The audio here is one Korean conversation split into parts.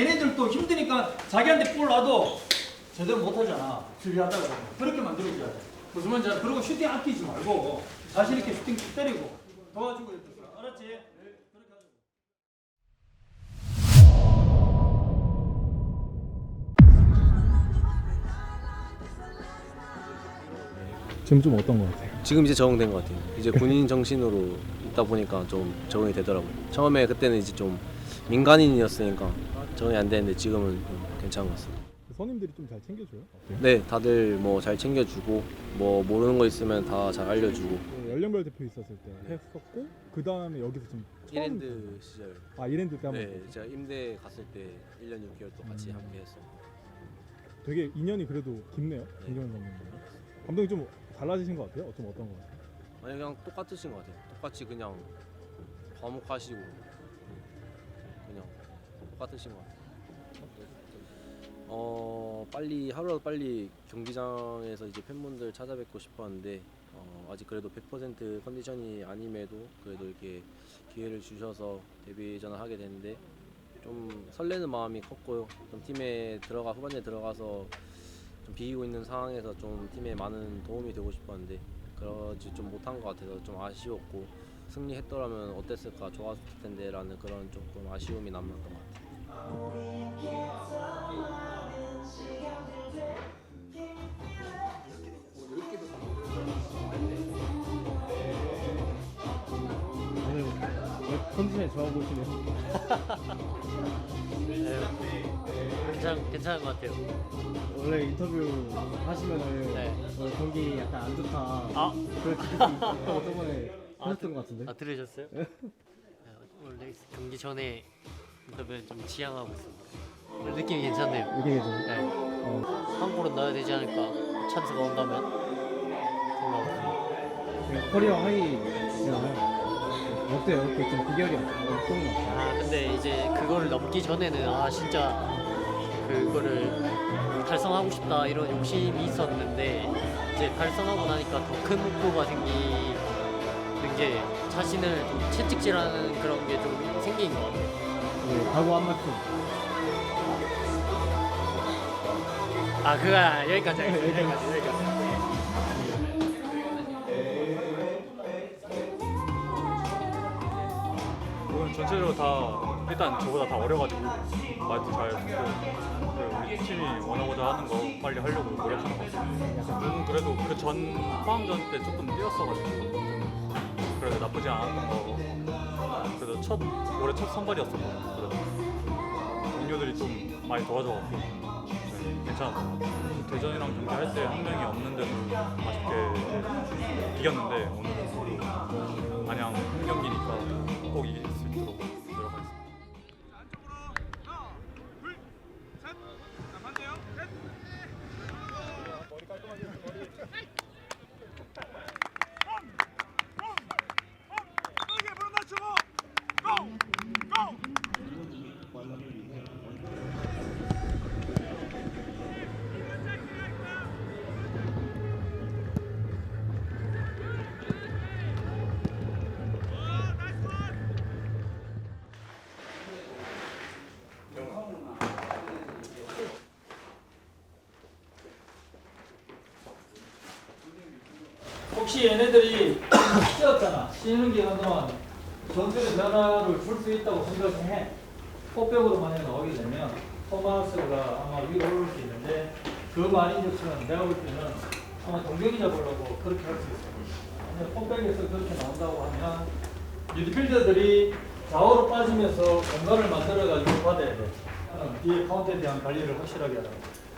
얘네들도 힘드니까 자기한테 볼 놔도 제대로 못하잖아. 수비하다가 그렇게 만들어줘야 돼. 무슨 말인지 알아? 그리고 슈팅 아끼지 말고 자신 있게 슈팅 때리고 도와주고 이렇게. 알았지? 하자. 지금 좀 어떤 것 같아요? 지금 이제 적응된 것 같아요. 이제 군인 정신으로 있다 보니까 좀 적응이 되더라고요. 처음에 그때는 이제 좀 민간인이었으니까 적응이 안 되는데 지금은 좀 괜찮은 것 같습니다. 선임들이 좀 잘 챙겨줘요? 어때요? 네, 다들 뭐 잘 챙겨주고 뭐 모르는 거 있으면 다 잘 알려주고 네, 연령별 대표 있었을 때 했었고 그 다음에 여기서 좀 처음 1랜드 시절 아 1랜드 때 한번 네, 제가 임대 갔을 때 1년 6개월 또 같이 함께 했어요. 되게 인연이 그래도 깊네요 김경현 감독님 감독이 좀 달라지신 것 같아요? 좀 어떤 것 같아요? 아니 그냥 똑같으신 것 같아요. 똑같이 그냥 과묵하시고 똑같으신 것 같아요. 어 빨리 하루라도 빨리 경기장에서 이제 팬분들 찾아뵙고 싶었는데 어, 아직 그래도 100% 컨디션이 아님에도 그래도 이렇게 기회를 주셔서 데뷔전을 하게 됐는데 좀 설레는 마음이 컸고요. 좀 팀에 들어가 후반에 들어가서 좀 비기고 있는 상황에서 좀 팀에 많은 도움이 되고 싶었는데 그러지 좀 못한 것 같아서 좀 아쉬웠고 승리했더라면 어땠을까 좋았을 텐데라는 그런 조금 아쉬움이 남았던 것 같아요. 오늘 컨디션이 좋아 보이시네요 괜찮 괜찮은 것 같아요. 원래 인터뷰 하시면은 네. 어, 경기 약간 안 좋다 아, 그렇게 저번에 아, 하셨던 것 같은데 아 들으셨어요? 네, 원래 경기 전에 인터뷰는 좀 지향하고 있습니다. 느낌이 괜찮네요. 이게 좀 네. 어, 한 골은 넣어야 되지 않을까? 찬스가 온다면 생각합니다. 지금 커리어 하이잖아요 어때요? 그좀 비결이 어떤 것 같아요? 아 근데 이제 그거를 넘기 전에는 아 진짜 그거를 달성하고 싶다 이런 욕심이 있었는데 이제 달성하고 나니까 더 큰 목표가 생기는 게 자신을 좀 채찍질하는 그런 게 좀 생긴 것 같아요. 네, 각오 한 말씀 아 그거 여기까지 하겠습니다. 여기까지 여기까지. 오늘 전체적으로 다 일단 저보다 다 어려가지고 말도 잘 듣고 그리고 우리 팀이 원하고자 하는 거 빨리 하려고 노력하는 것 같아요. 저는 그래도 그 전 포항전 때 조금 뛰었어가지고 좀 그래도 나쁘지 않았던 거 첫 올해 첫 선발이었었거든요. 그래도 동료들이 좀 많이 도와줘갖고 네, 괜찮았던 것 같아요. 대전이랑 경기할 때 한 명이 없는데도 아쉽게 이겼는데 오늘은 마냥 한 경기니까 꼭 이길 혹시 얘네들이 쉬었잖아. 쉬는 기간 동안 전술의 변화를 줄 수 있다고 생각해. 포백으로 만약 나오게 되면 토마스가 아마 위로 올릴 수 있는데 그 말인 즉슨 내가 볼 때는 아마 동경이 잡으려고 그렇게 할 수 있어. 근데 포백에서 그렇게 나온다고 하면 미드필더들이 좌우로 빠지면서 공간을 만들어가지고 받아야 돼. 어, 뒤에 카운트에 대한 관리를 확실하게 하라.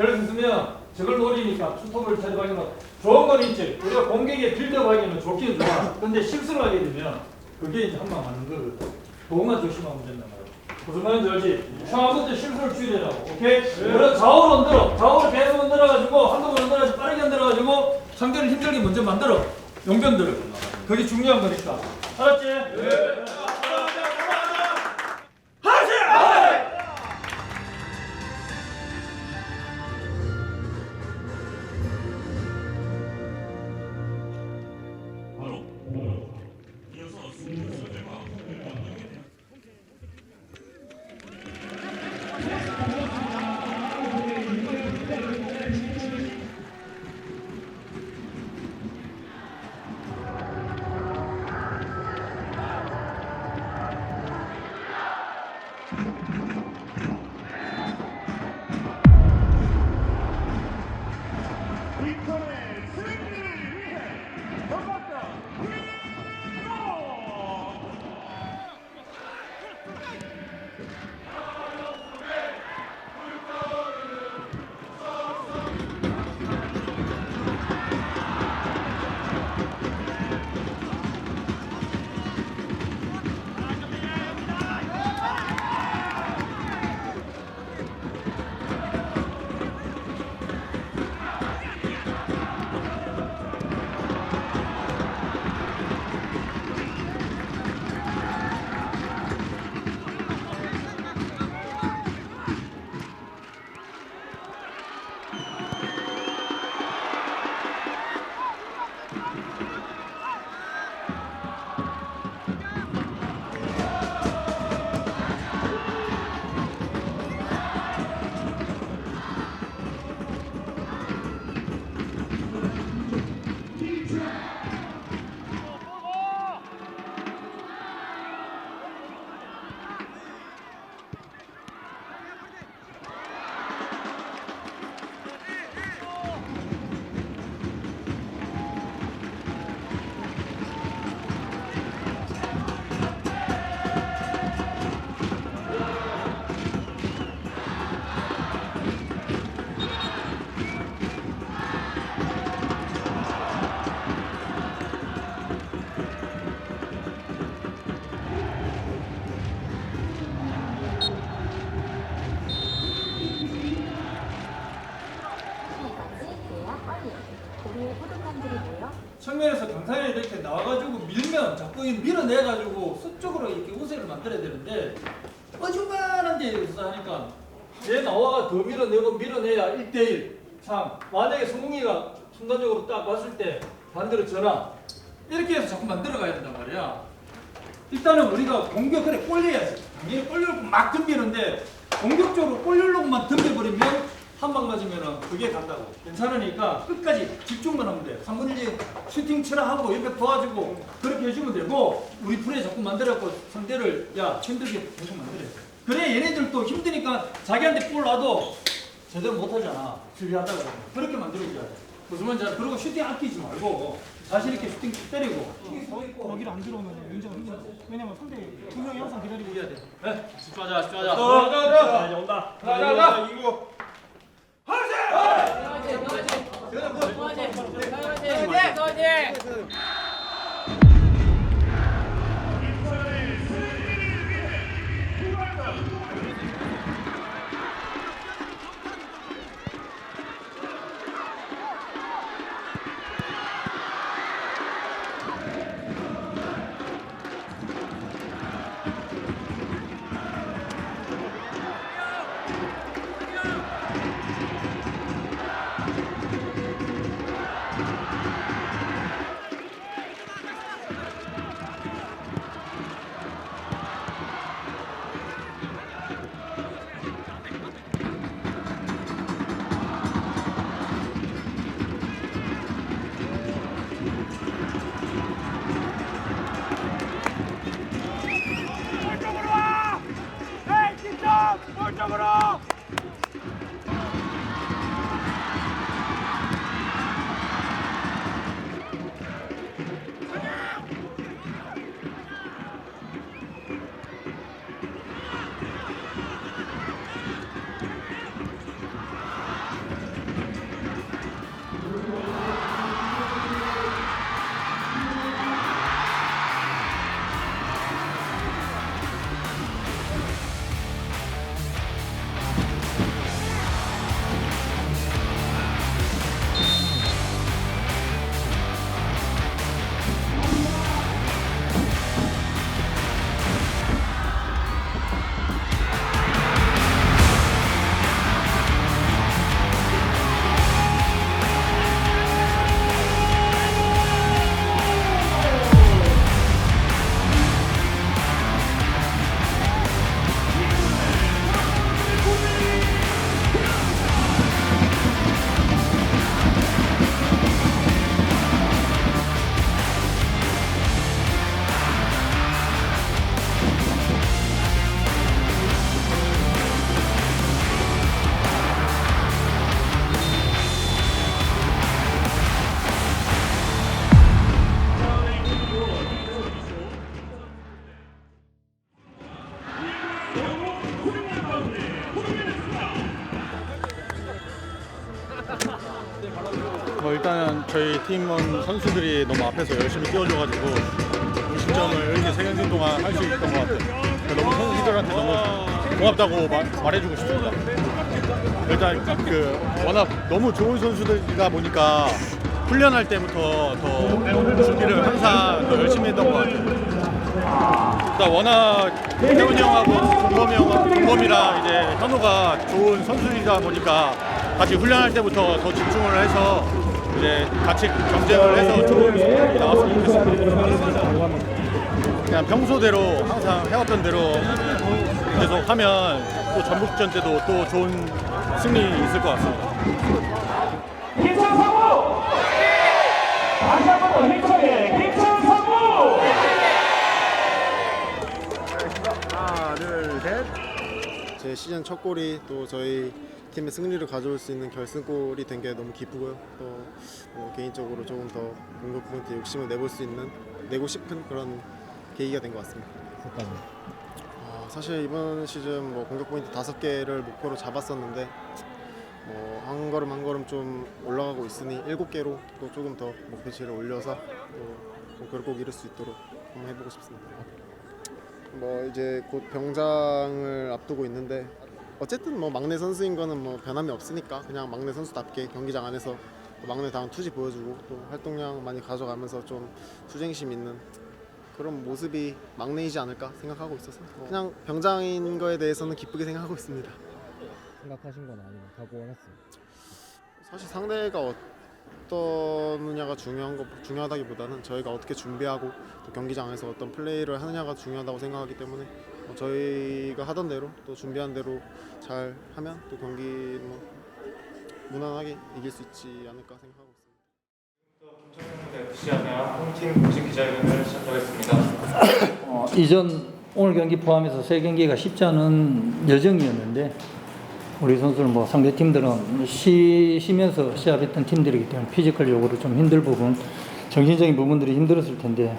예를 들면 저걸 노리니까 투톱을 처리하기는 좋은 건 있지. 우리가 공격에 빌드업하기는 좋기는 좋아. 근데 실수를 하게 되면 그게 이제 한방 맞는 거거든. 그것만 조심하면 된단 말이야. 무슨 말인지 알지? 처음부터 실수를 줄이라고. 오케이? 그래 좌우로 흔들어. 좌우로 계속 흔들어가지고 한두 번 흔들어가지고 빠르게 흔들어가지고 상대를 힘들게 먼저 만들어. 용변들을. 그게 중요한 거니까. 알았지? 이 이 밀어내가지고 서쪽으로 이렇게 우세를 만들어야 되는데 어중간한 데서 하니까 얘 나와가 더 밀어내고 밀어내야 1대1 상 만약에 성공이가 순간적으로 딱 왔을 때 반대로 전환 이렇게 해서 자꾸 만들어가야 된단 말이야. 일단은 우리가 공격을 해 꼴려야지. 당연히 꼴려고 막 덤비는데 공격적으로 꼴려로만 덤벼버리면 한 방 맞으면 그게 간다고. 괜찮으니까 끝까지 집중만 하면 돼 3분 1리 슈팅 치라 하고 옆에 도와주고 그렇게 해주면 되고 우리 플레이 자꾸 만들어갖고 상대를 야 힘들게 계속 만들어 그래 얘네들도 힘드니까 자기한테 볼 놔도 제대로 못하잖아. 수비하다가 그렇게 만들어줘야 돼. 무슨 말인지 알아? 그리고 슈팅 아끼지 말고 자신 있게 슈팅 때리고. 거기를 안 들어오면 윤정은 힘들어. 왜냐면 상대 두 명이 항상 기다리고 이겨야 돼. 네? 집중하자 집중하자. 가가가 이제 온다. 가가가 이 번에 팀원 선수들이 너무 앞에서 열심히 뛰어줘가지고 무실점을 이렇게 세 경기 동안 할 수 있던 것 같아요. 너무 선수들한테 너무 고맙다고 마- 말해주고 싶습니다. 일단 그 워낙 너무 좋은 선수들이다 보니까 훈련할 때부터 더 준비를 항상 더 열심히 했던 것 같아요. 일단 워낙 태훈이 형하고 공범이 형, 공범이랑 이제 현우가 좋은 선수이다 보니까 같이 훈련할 때부터 더 집중을 해서 이제 같이 경쟁을 해서 좋은 성적이 나왔으면 좋겠습니다. 그냥 평소대로 항상 해왔던 대로 계속 하면 또 전북전 때도 또 좋은 승리 있을 것 같습니다. 김천 성우! 다시 한 번 더 힘차게 김천 성우! 하나 둘 셋 제 시즌 첫 골이 또 저희 팀의 승리를 가져올 수 있는 결승골이 된 게 너무 기쁘고요. 또 어, 개인적으로 조금 더 공격 포인트 욕심을 내볼 수 있는 내고 싶은 그런 계기가 된 것 같습니다. 아, 사실 이번 시즌 뭐 공격 포인트 다섯 개를 목표로 잡았었는데 뭐 한 걸음 한 걸음 좀 올라가고 있으니 일곱 개로 또 조금 더 목표치를 올려서 또 목표를 꼭 이룰 수 있도록 한번 해보고 싶습니다. 뭐 이제 곧 병장을 앞두고 있는데 어쨌든 뭐 막내 선수인 거는 뭐 변함이 없으니까 그냥 막내 선수답게 경기장 안에서 또 막내 다운 투지 보여주고 또 활동량 많이 가져가면서 좀 수쟁심 있는 그런 모습이 막내이지 않을까 생각하고 있어서 그냥 병장인 거에 대해서는 기쁘게 생각하고 있습니다. 생각하신 건 아니고 각오가 했어요. 사실 상대가 어떠느냐가 중요한 거 중요하다기보다는 저희가 어떻게 준비하고 또 경기장에서 어떤 플레이를 하느냐가 중요하다고 생각하기 때문에 뭐 저희가 하던 대로 또 준비한 대로 잘 하면 또 경기 뭐 무난하게 이길 수 있지 않을까 생각하고 있습니다. FC하면 홈팀 공식 기자회견을 시작하겠습니다. 어, 이전 오늘 경기 포함해서 세 경기가 쉽지 않은 여정이었는데 우리 선수는 뭐 상대 팀들은 쉬, 쉬면서 시합했던 팀들이기 때문에 피지컬적으로 좀 힘들 부분, 정신적인 부분들이 힘들었을 텐데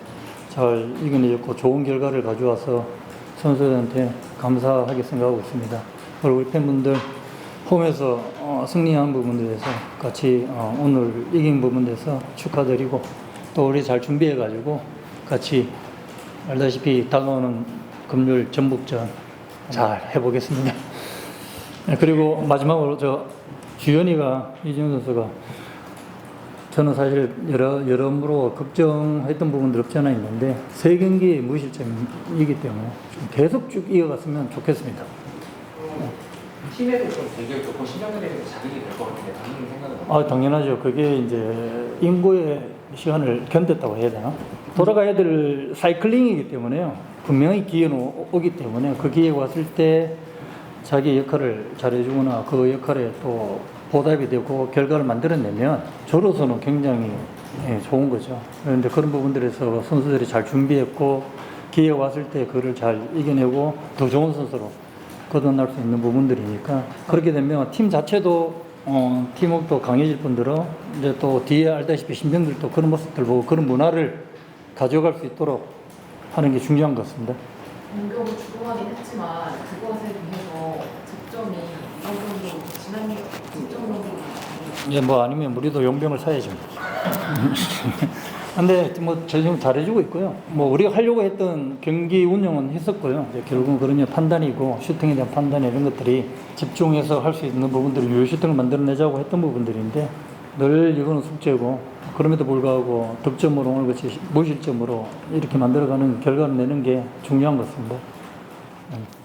잘 이겨내줬고 좋은 결과를 가져와서 선수들한테 감사하게 생각하고 있습니다. 그리고 우리 팬분들 홈에서 어, 승리한 부분에 대해서 같이 어, 오늘 이긴 부분에 대해서 축하드리고 또 우리 잘 준비해가지고 같이 알다시피 다가오는 금요일 전북전 잘 해보겠습니다. 네, 그리고 마지막으로 저 주현이가 이준호 선수가 저는 사실 여러 여러모로 걱정했던 부분들 없지 않아 있는데 세 경기 무실점이기 때문에 좀 계속 쭉 이어갔으면 좋겠습니다. 팀에도 좀 되게 좋고 신경을 내는 자극이 될 것 같은데 당연히 생각은 아 당연하죠. 그게 이제 인고의 시간을 견뎠다고 해야 되나? 돌아가야 될 사이클링이기 때문에요. 분명히 기회는 오- 오기 때문에 그 기회가 왔을 때 자기 역할을 잘해주거나 그 역할에 또 보답이 되고 결과를 만들어내면 저로서는 굉장히 예, 좋은 거죠. 그런데 그런 부분들에서 선수들이 잘 준비했고 기회가 왔을 때 그를 잘 이겨내고 더 좋은 선수로 거듭날 수 있는 부분들이니까 그렇게 되면 팀 자체도 어, 팀워크도 강해질 뿐더러 이제 또 뒤에 알다시피 신병들도 그런 모습들 보고 그런 문화를 가져갈 수 있도록 하는 게 중요한 것 같습니다. 공격을 주도하긴 했지만 그것에 비해서 득점이 이 정도로 지난 득점 정도로 이제 뭐 아니면 우리도 용병을 사야죠. 근데 뭐저 지금 잘해주고 있고요. 뭐 우리가 하려고 했던 경기 운영은 했었고요. 결국은 그런 판단이고 슈팅에 대한 판단 이런 것들이 집중해서 할 수 있는 부분들을 유효 슈팅을 만들어내자고 했던 부분들인데 늘 이거는 숙제고 그럼에도 불구하고 득점으로 오늘 같이 무실점으로 이렇게 만들어가는 결과를 내는 게 중요한 것 같습니다. 음.